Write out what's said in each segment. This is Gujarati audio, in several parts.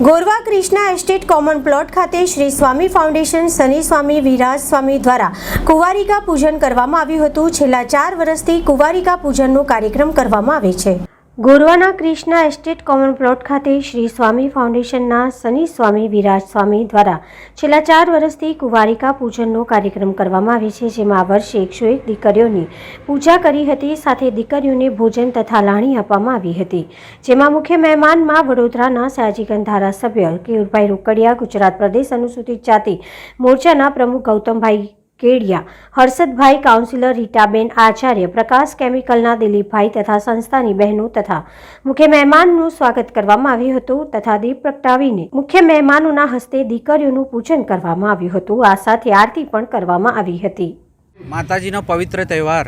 Gorwa Krishna estate common plot ખાતે શ્રી સ્વામી ફાઉન્ડેશન, શનિ સ્વામી, વિરાજ સ્વામી દ્વારા કુંવારિકા પૂજન કરવામાં આવ્યું હતું. છેલ્લા ચાર વર્ષથી કુંવારિકા પૂજનનો કાર્યક્રમ કરવામાં આવે છે. ગોરવાના ક્રિષ્ના એસ્ટેટ કોમન પ્લોટ ખાતે શ્રી સ્વામી ફાઉન્ડેશનના શનિ સ્વામી વિરાજ સ્વામી દ્વારા છેલ્લા ચાર વર્ષથી કુંવારિકા પૂજનનો કાર્યક્રમ કરવામાં આવે છે, જેમાં આ વર્ષે એકસો એક દીકરીઓની પૂજા કરી હતી, સાથે દીકરીઓને ભોજન તથા લાણી આપવામાં આવી હતી. જેમાં મુખ્ય મહેમાનમાં વડોદરાના સયાજીગંજ ધારાસભ્ય કેયુરભાઈ રોકડિયા, ગુજરાત પ્રદેશ અનુસૂચિત જાતિ મોરચાના પ્રમુખ ગૌતમભાઈ કેડિયા. હર્ષદભાઈ કાઉન્સિલર રીટાબેન આચાર્ય, પ્રકાશ કેમિકલના દિલીપભાઈ તથા સંસ્થાની બહેનો તથા મુખ્ય મહેમાનનું સ્વાગત કરવામાં આવ્યું હતું તથા દીપ પ્રગટાવીને મુખ્ય મહેમાનોના હસ્તે દીકરીઓનું પૂજન કરવામાં આવ્યું હતું. આ સાથે આરતી પણ કરવામાં આવી હતી. માતાજીનો પવિત્ર તહેવાર,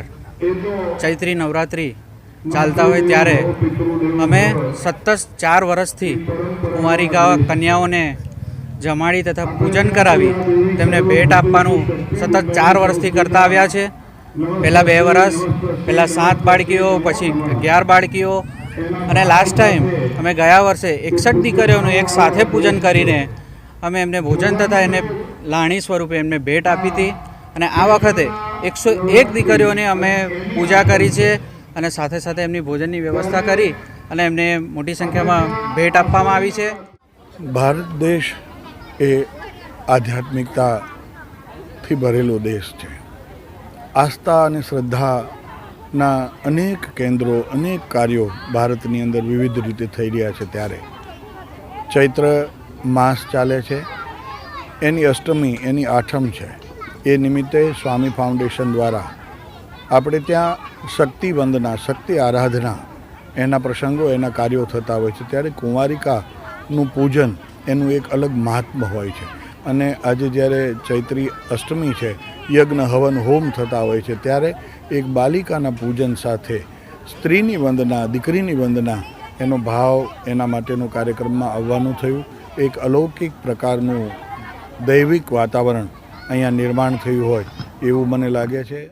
ચૈત્રી નવરાત્રિ ચાલતા હોય ત્યારે અમે સતત ચાર વર્ષથી કુંવારિકા કન્યાઓને જમાડી તથા પૂજન કરાવી તેમને ભેટ આપવાનું સતત ચાર વર્ષથી કરતા આવ્યા છે. પહેલાં બે વર્ષ પહેલાં સાત બાળકીઓ, પછી અગિયાર બાળકીઓ અને લાસ્ટ ટાઈમ અમે ગયા વર્ષે એકસઠ દીકરીઓનું એક સાથે પૂજન કરીને અમે એમને ભોજન તથા એને લાણી સ્વરૂપે એમને ભેટ આપી હતી અને આ વખતે એકસો એક દીકરીઓને અમે પૂજા કરી છે અને સાથે સાથે એમની ભોજનની વ્યવસ્થા કરી અને એમને મોટી સંખ્યામાં ભેટ આપવામાં આવી છે. ભારત દેશ એ આધ્યાત્મિકતાથી ભરેલો દેશ છે. આસ્થા અને શ્રદ્ધાના અનેક કેન્દ્રો, અનેક કાર્યો ભારતની અંદર વિવિધ રીતે થઈ રહ્યા છે ત્યારે. ચૈત્ર માસ ચાલે છે, એની અષ્ટમી, એની આઠમ છે. એ નિમિત્તે સ્વામી ફાઉન્ડેશન દ્વારા આપણે ત્યાં શક્તિ વંદના, શક્તિ આરાધના, એના પ્રસંગો, એના કાર્યો થતા હોય છે. ત્યારે કુંવારિકાનું પૂજન એનું એક અલગ મહાત્મ્ય હોય છે. અને આજે જ્યારે ચૈત્રી અષ્ટમી છે, યજ્ઞ, હવન, હોમ થતા હોય છે, ત્યારે એક બાલિકાના પૂજન સાથે સ્ત્રીની વંદના, દીકરીની વંદના એનો ભાવ એના માટેનો કાર્યક્રમમાં આવવાનું થયું. એક અલૌકિક પ્રકારનું દૈવિક વાતાવરણ અહીંયા નિર્માણ થયું હોય એવું મને લાગે છે.